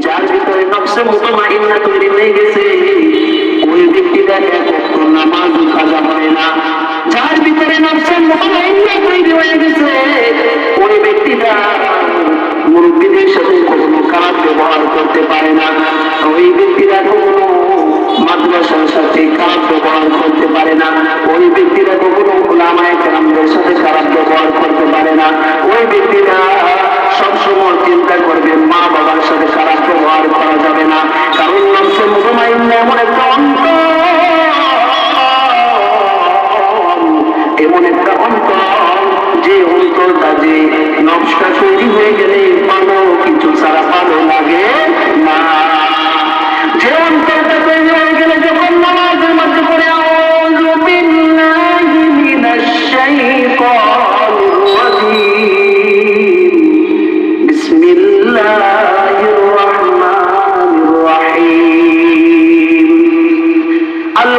যার ভিতরে নকশা মুতমাইন্না না। যার ভিতরে গেছে। ওই ব্যক্তিটা মুরব্বীদের সাথে কখনো খারাপ ব্যবহার করতে পারে না। ওই ব্যক্তিরা কখনো ওই ব্যক্তিরা কখনো ওলামায় কেরামদের সাথে খারাপ ব্যবহার করতে পারে না। ওই ব্যক্তিরা সবসময় চিন্তা করবে, মা বাবার সাথে খারাপ ব্যবহার করা যাবে না। কারণ নকশে মুসলমান এমন একটা অন্ত এমন একটা অন্তর যে অন্তরটা যে নকশা তৈরি হয়ে গেলে পালো কিছু পালো